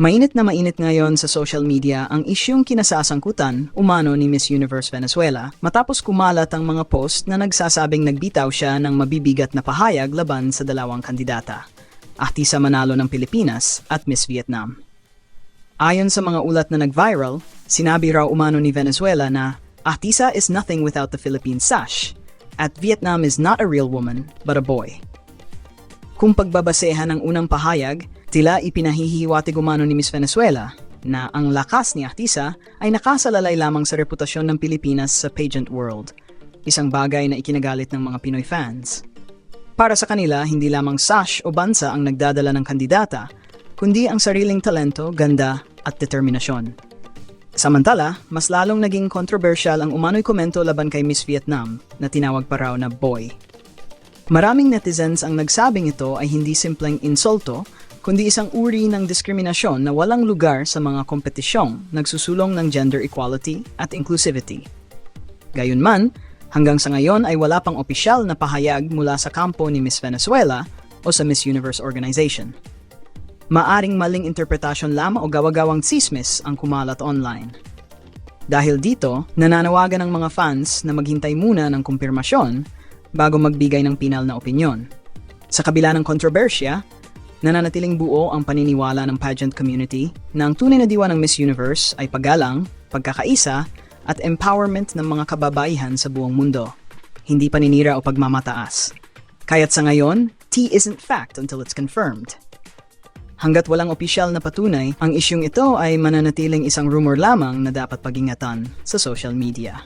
Mainit na mainit ngayon sa social media ang isyong kinasasangkutan umano ni Miss Universe Venezuela matapos kumalat ang mga post na nagsasabing nagbitaw siya ng mabibigat na pahayag laban sa dalawang kandidata, Ahtisa Manalo ng Pilipinas at Miss Vietnam. Ayon sa mga ulat na nag-viral, sinabi raw umano ni Venezuela na Ahtisa is nothing without the Philippine sash, at Vietnam is not a real woman but a boy. Kung pagbabasehan ng unang pahayag, tila ipinahihiwatig umano ni Miss Venezuela na ang lakas ni Ahtisa ay nakasalalay lamang sa reputasyon ng Pilipinas sa pageant world, isang bagay na ikinagalit ng mga Pinoy fans. Para sa kanila, hindi lamang sash o bansa ang nagdadala ng kandidata, kundi ang sariling talento, ganda at determinasyon. Samantala, mas lalong naging controversial ang umano'y komento laban kay Miss Vietnam na tinawag pa raw na boy. Maraming netizens ang nagsabing ito ay hindi simpleng insulto, kundi isang uri ng diskriminasyon na walang lugar sa mga kompetisyong nagsusulong ng gender equality at inclusivity. Gayunman, hanggang sa ngayon ay wala pang opisyal na pahayag mula sa kampo ni Miss Venezuela o sa Miss Universe Organization. Maaring maling interpretasyon lamang o gawagawang tsismis ang kumalat online. Dahil dito, nananawagan ng mga fans na maghintay muna ng kumpirmasyon bago magbigay ng pinal na opinyon. Sa kabila ng kontrobersya, nananatiling buo ang paniniwala ng pageant community na ang tunay na diwa ng Miss Universe ay paggalang, pagkakaisa, at empowerment ng mga kababaihan sa buong mundo, hindi paninira o pagmamataas. Kaya't sa ngayon, tea isn't fact until it's confirmed. Hanggat walang opisyal na patunay, ang isyong ito ay mananatiling isang rumor lamang na dapat pagingatan sa social media.